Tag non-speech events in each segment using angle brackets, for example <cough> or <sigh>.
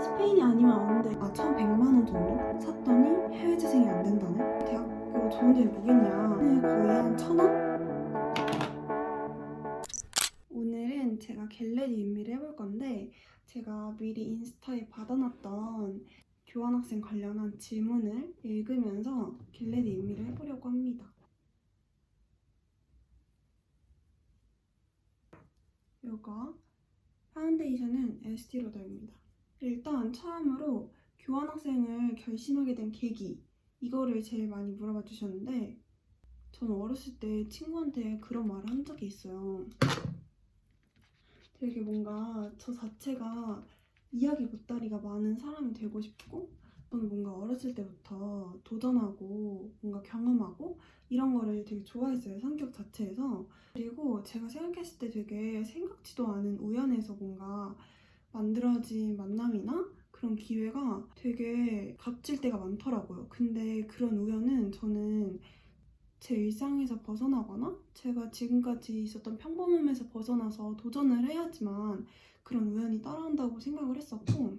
스페인이 아니면 안 돼. 아, 1,100만 원 정도? 샀더니 해외 재생이 안 된다네? 대학교 좋은 데 뭐겠냐. 오늘 거의 한 1,000원? 오늘은 제가 겟레디 인미를 해볼 건데 제가 미리 인스타에 받아놨던 교환학생 관련한 질문을 읽으면서 겟레디 인미를 해보려고 합니다. 요거 파운데이션은 에스티 로더입니다. 일단 처음으로 교환학생을 결심하게 된 계기 이거를 제일 많이 물어봐 주셨는데 저는 어렸을 때 친구한테 그런 말을 한 적이 있어요. 되게 뭔가 저 자체가 이야기 보따리가 많은 사람이 되고 싶고 저는 뭔가 어렸을 때부터 도전하고 뭔가 경험하고 이런 거를 되게 좋아했어요 성격 자체에서 그리고 제가 생각했을 때 되게 생각지도 않은 우연에서 뭔가 만들어진 만남이나 그런 기회가 되게 값질 때가 많더라고요. 근데 그런 우연은 저는 제 일상에서 벗어나거나 제가 지금까지 있었던 평범함에서 벗어나서 도전을 해야지만 그런 우연이 따라온다고 생각을 했었고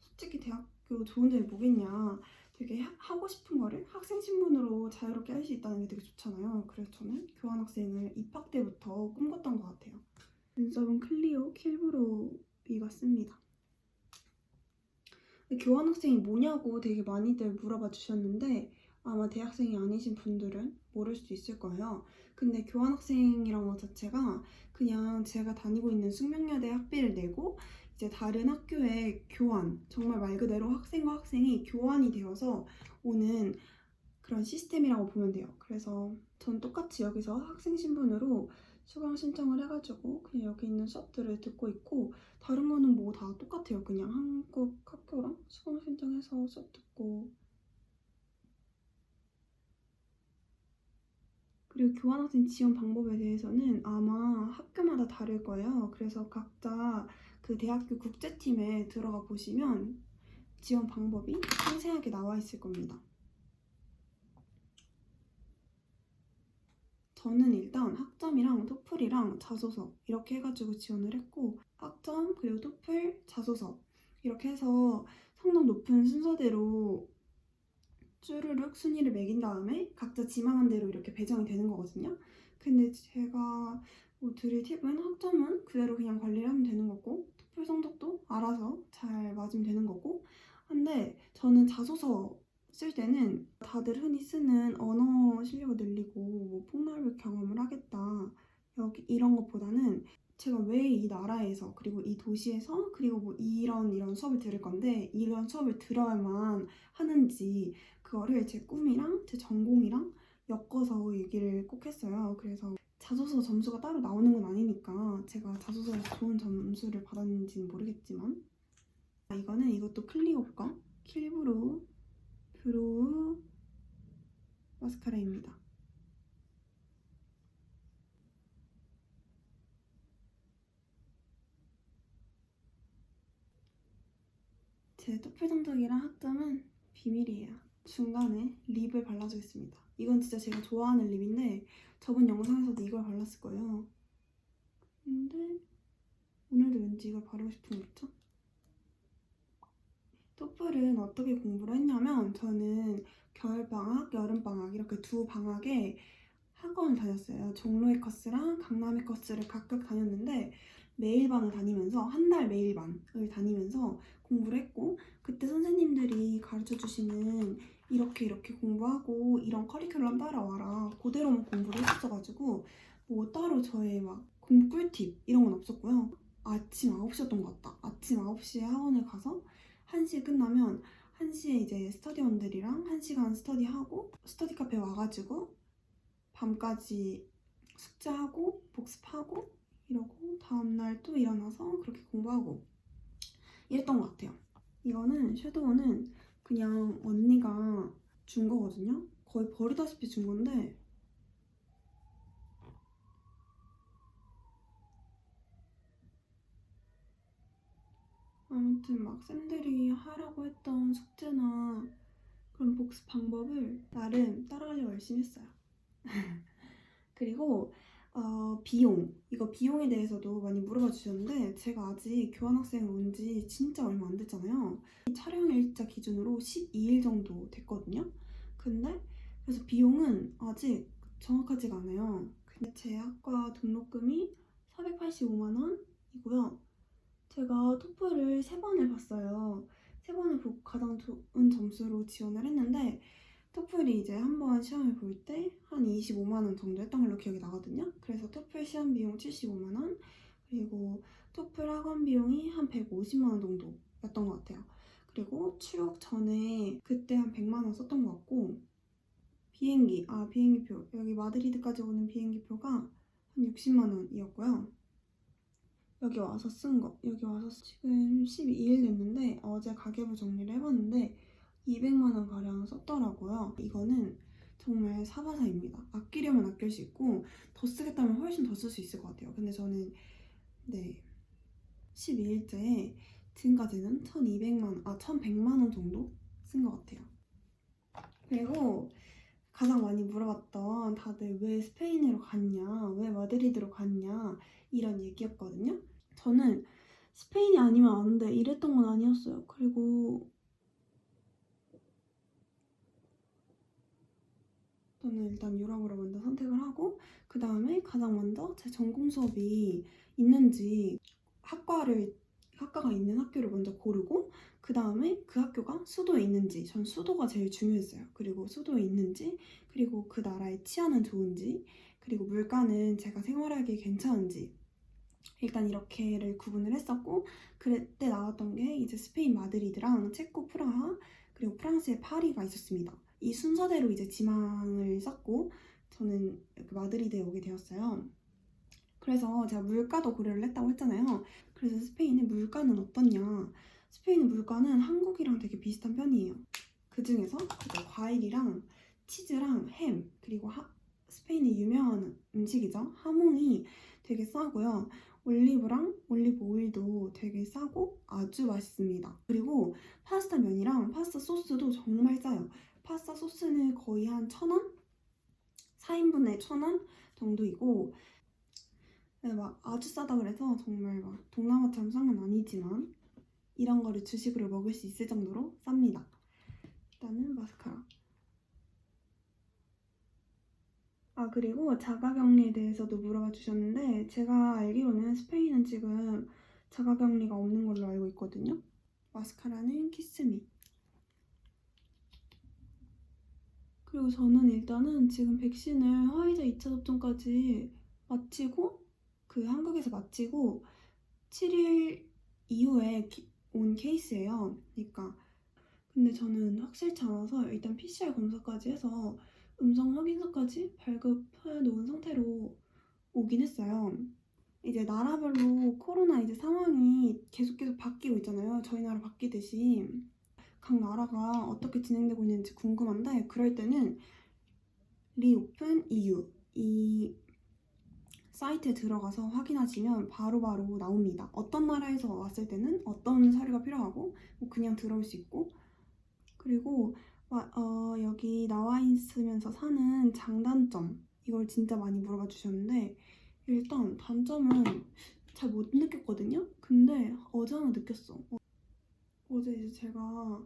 솔직히 대학교 좋은 점이 뭐겠냐. 되게 하- 하고 싶은 거를 학생 신분으로 자유롭게 할 수 있다는 게 되게 좋잖아요. 그래서 저는 교환학생을 입학 때부터 꿈꿨던 것 같아요. 눈썹은 클리오 킬브로 이 같습니다 교환학생이 뭐냐고 되게 많이들 물어봐 주셨는데 아마 대학생이 아니신 분들은 모를 수도 있을 거예요. 근데 교환학생이란 것 자체가 그냥 제가 다니고 있는 숙명여대 학비를 내고 이제 다른 학교에 교환, 정말 말 그대로 학생과 학생이 교환이 되어서 오는 그런 시스템이라고 보면 돼요. 그래서 전 똑같이 여기서 학생 신분으로 수강 신청을 해가지고 그냥 여기 있는 수업들을 듣고 있고 다른 거는 뭐 다 똑같아요. 그냥 한국 학교랑 수강 신청해서 수업 듣고 그리고 교환학생 지원 방법에 대해서는 아마 학교마다 다를 거예요. 그래서 각자 그 대학교 국제팀에 들어가 보시면 지원 방법이 상세하게 나와 있을 겁니다. 저는 일단 학점이랑 토플이랑 자소서 이렇게 해가지고 지원을 했고 학점 그리고 토플 자소서 이렇게 해서 성적 높은 순서대로 쭈르륵 순위를 매긴 다음에 각자 지망한 대로 이렇게 배정이 되는 거거든요. 근데 제가 뭐 드릴 팁은 학점은 그대로 그냥 관리를 하면 되는 거고 토플 성적도 알아서 잘 맞으면 되는 거고 근데 저는 자소서 쓸 때는 다들 흔히 쓰는 언어 실력을 늘리고 뭐 폭넓은 경험을 하겠다 여기 이런 것보다는 제가 왜 이 나라에서 그리고 이 도시에서 그리고 뭐 이런 이런 수업을 들을 건데 이런 수업을 들어야만 하는지 그거를 제 꿈이랑 제 전공이랑 엮어서 얘기를 꼭 했어요. 그래서 자소서 점수가 따로 나오는 건 아니니까 제가 자소서에서 좋은 점수를 받았는지는 모르겠지만 아, 이거는 이것도 클리오 거 킬브로우 브로우 마스카라입니다. 제 토플 성적이랑 학점은 비밀이에요. 중간에 립을 발라주겠습니다. 이건 진짜 제가 좋아하는 립인데 저번 영상에서도 이걸 발랐을 거예요. 근데 오늘도 왠지 이걸 바르고 싶은 거 있죠? 토플은 어떻게 공부를 했냐면 저는 겨울방학, 여름방학 이렇게 두 방학에 학원을 다녔어요. 종로의 커스랑 강남의 커스를 각각 다녔는데 매일반을 다니면서 한 달 매일반을 다니면서 공부를 했고 그때 선생님들이 가르쳐 주시는 이렇게 이렇게 공부하고 이런 커리큘럼 따라와라 그대로만 공부를 했었어가지고 뭐 따로 저의 막 공부 꿀팁 이런 건 없었고요 아침 9시였던 것 같다 아침 9시에 학원을 가서 1시에 끝나면 1시에 이제 스터디원들이랑 1시간 스터디하고 스터디 카페 와가지고 밤까지 숙제하고 복습하고 이러고 다음날 또 일어나서 그렇게 공부하고 이랬던 것 같아요. 이거는 섀도우는 그냥 언니가 준 거거든요. 거의 버리다시피 준 건데 아무튼 막 쌤들이 하라고 했던 숙제나 그런 복습 방법을 나름 따라가려고 열심히 했어요. <laughs> 그리고 어, 비용. 이거 비용에 대해서도 많이 물어봐 주셨는데 제가 아직 교환학생을 온지 진짜 얼마 안 됐잖아요. 이 촬영 일자 기준으로 12일 정도 됐거든요. 근데 그래서 비용은 아직 정확하지가 않아요. 근데 제 학과 등록금이 485만 원이고요. 제가 토플을 세 번을 봤어요. 세 번을 보고 가장 좋은 점수로 지원을 했는데 토플이 이제 한 번 시험을 볼 때 한 25만 원 정도 했던 걸로 기억이 나거든요. 그래서 토플 시험 비용 75만 원 그리고 토플 학원 비용이 한 150만 원 정도였던 것 같아요. 그리고 출국 전에 그때 한 100만 원 썼던 것 같고 비행기 아 비행기표 여기 마드리드까지 오는 비행기표가 한 60만 원이었고요. 여기 와서 쓴 거 여기 와서 지금 12일 됐는데 어제 가계부 정리를 해봤는데 200만 원 가량 썼더라고요. 이거는 정말 사바사입니다. 아끼려면 아낄 수 있고 더 쓰겠다면 훨씬 더 쓸 수 있을 것 같아요. 근데 저는 네 12일째에 지금까지는 1,200만 아 1,100만 원 정도 쓴 것 같아요. 그리고 가장 많이 물어봤던 다들 왜 스페인으로 갔냐, 왜 마드리드로 갔냐 이런 얘기였거든요. 저는 스페인이 아니면 안 돼 이랬던 건 아니었어요. 그리고 저는 일단 유럽으로 먼저 선택을 하고 그 다음에 가장 먼저 제 전공 수업이 있는지 학과를 학과가 있는 학교를 먼저 고르고 그 다음에 그 학교가 수도에 있는지 전 수도가 제일 중요했어요. 그리고 수도에 있는지 그리고 그 나라의 치안은 좋은지 그리고 물가는 제가 생활하기에 괜찮은지 일단 이렇게를 구분을 했었고 그때 나왔던 게 이제 스페인 마드리드랑 체코 프라하 그리고 프랑스의 파리가 있었습니다. 이 순서대로 이제 지망을 썼고 저는 그 마드리드에 오게 되었어요. 그래서 제가 물가도 고려를 했다고 했잖아요. 그래서 스페인의 물가는 어떻냐? 스페인의 물가는 한국이랑 되게 비슷한 편이에요. 그 중에서 과일이랑 치즈랑 햄 그리고 하- 스페인의 유명한 음식이죠. 하몽이 되게 싸고요. 올리브랑 올리브 오일도 되게 싸고 아주 맛있습니다. 그리고 파스타 면이랑 파스타 소스도 정말 싸요. 파스타 소스는 거의 한 천 원? 4인분에 천원 정도이고 네, 막 아주 싸다 그래서 정말 막 동남아처럼 싼 건 아니지만 이런 거를 주식으로 먹을 수 있을 정도로 쌉니다. 일단은 마스카라. 아 그리고 자가격리에 대해서도 물어봐 주셨는데 제가 알기로는 스페인은 지금 자가격리가 없는 걸로 알고 있거든요. 마스카라는 키스미. 그리고 저는 일단은 지금 백신을 화이자 2차 접종까지 마치고 그 한국에서 마치고 7일 이후에 기- 온 케이스예요. 그러니까 근데 저는 확실치 않아서 일단 PCR 검사까지 해서 음성 확인서까지 발급해 놓은 상태로 오긴 했어요. 이제 나라별로 코로나 이제 상황이 계속 계속 바뀌고 있잖아요. 저희 나라 바뀌듯이 각 나라가 어떻게 진행되고 있는지 궁금한데 그럴 때는 리오픈 EU 이 사이트에 들어가서 확인하시면 바로바로 나옵니다. 어떤 나라에서 왔을 때는 어떤 서류가 필요하고 뭐 그냥 들어올 수 있고 그리고 와- 어, 여기 나와 있으면서 사는 장단점 이걸 진짜 많이 물어봐 주셨는데 일단 단점은 잘 못 느꼈거든요. 근데 어제 하나 느꼈어. 어, 어제 이제 제가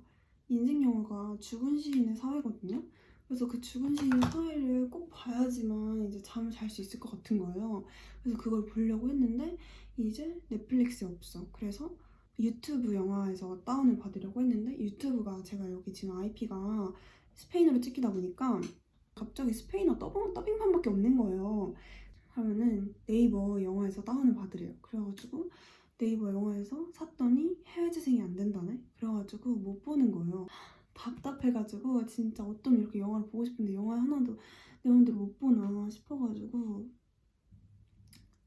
인생 영화가 죽은 시인의 사회거든요. 그래서 그 죽은 시인의 사회를 꼭 봐야지만 이제 잠을 잘 수 있을 것 같은 거예요. 그래서 그걸 보려고 했는데 이제 넷플릭스에 없어. 그래서 유튜브 영화에서 다운을 받으려고 했는데 유튜브가 제가 여기 지금 IP가 스페인어로 찍히다 보니까 갑자기 스페인어 더빙, 더빙판밖에 없는 거예요. 하면은 네이버 영화에서 다운을 받으래요. 그래가지고 네이버 영화에서 샀더니 해외 재생이 안 된다네. 그래가지고 못 보는 거예요. 답답해가지고 진짜 어쩜 이렇게 영화를 보고 싶은데 영화 하나도 내 마음대로 못 보나 싶어가지고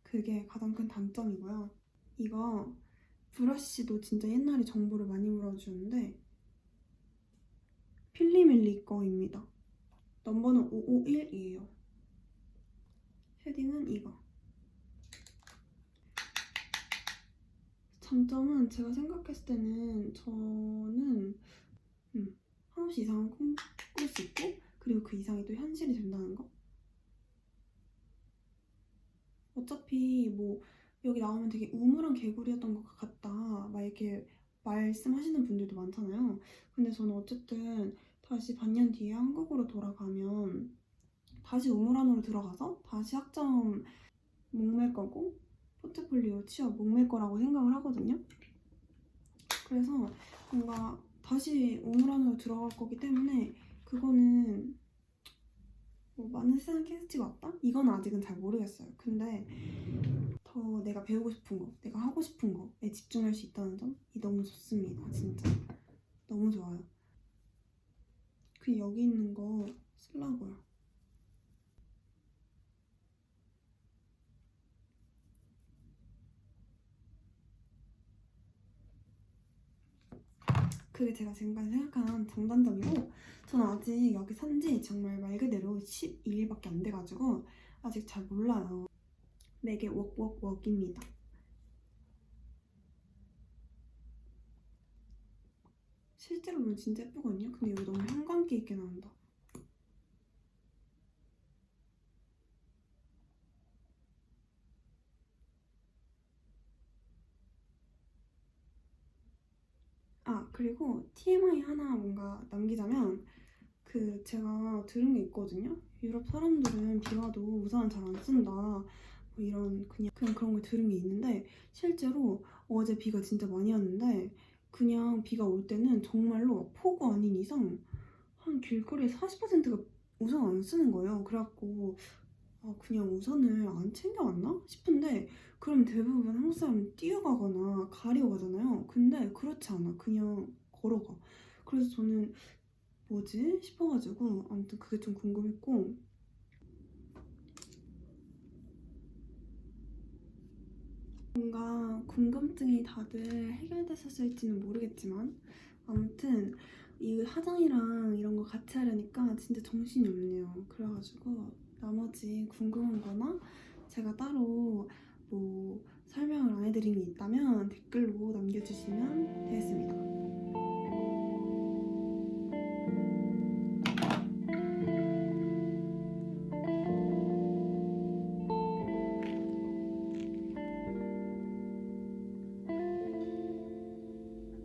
그게 가장 큰 단점이고요. 이거 브러쉬도 진짜 옛날에 정보를 많이 물어주는데 필리밀리 거입니다. 넘버는 551이에요. 쉐딩은 이거. 장점은 제가 생각했을 때는 저는 음, 한없이 이상은 꿈꿀 수 있고 그리고 그 이상이 또 현실이 된다는 거. 어차피 뭐 여기 나오면 되게 우물한 개구리였던 것 같다 막 이렇게 말씀하시는 분들도 많잖아요. 근데 저는 어쨌든 다시 반년 뒤에 한국으로 돌아가면 다시 우물 안으로 들어가서 다시 학점 목맬 거고 포트폴리오 취업 목맬 거라고 생각을 하거든요. 그래서 뭔가 다시 우물 안으로 들어갈 거기 때문에 그거는 뭐 많은 세상 캐스트가 왔다? 이건 아직은 잘 모르겠어요. 근데 더 내가 배우고 싶은 거, 내가 하고 싶은 거에 집중할 수 있다는 점이 너무 좋습니다. 진짜 너무 좋아요. 그 여기 있는 거 쓰려고요. 그게 제가 지금까지 생각한 장단점이고 저는 아직 여기 산지 정말 말 그대로 12일밖에 안 돼가지고 아직 잘 몰라요. 내게 웍웍웍입니다. 실제로 보면 진짜 예쁘거든요. 근데 여기 너무 형광기 있게 나온다. 아 그리고 TMI 하나 뭔가 남기자면 그 제가 들은 게 있거든요. 유럽 사람들은 비 와도 우산을 잘 안 쓴다. 뭐 이런 그냥 그냥 그런 걸 들은 게 있는데 실제로 어제 비가 진짜 많이 왔는데 그냥 비가 올 때는 정말로 폭우 아닌 이상 한 길거리에 40%가 우산 안 쓰는 거예요. 그래갖고 아, 그냥 우산을 안 챙겨왔나 싶은데 그럼 대부분 한국 사람은 뛰어가거나 가리고 가잖아요. 근데 그렇지 않아. 그냥 걸어가. 그래서 저는 뭐지 싶어가지고 아무튼 그게 좀 궁금했고 뭔가 궁금증이 다들 해결됐었을지는 모르겠지만 아무튼 이 화장이랑 이런 거 같이 하려니까 진짜 정신이 없네요. 그래가지고 나머지 궁금한 거나 제가 따로 뭐 설명을 안 해드린 게 있다면 댓글로 남겨주시면 되겠습니다.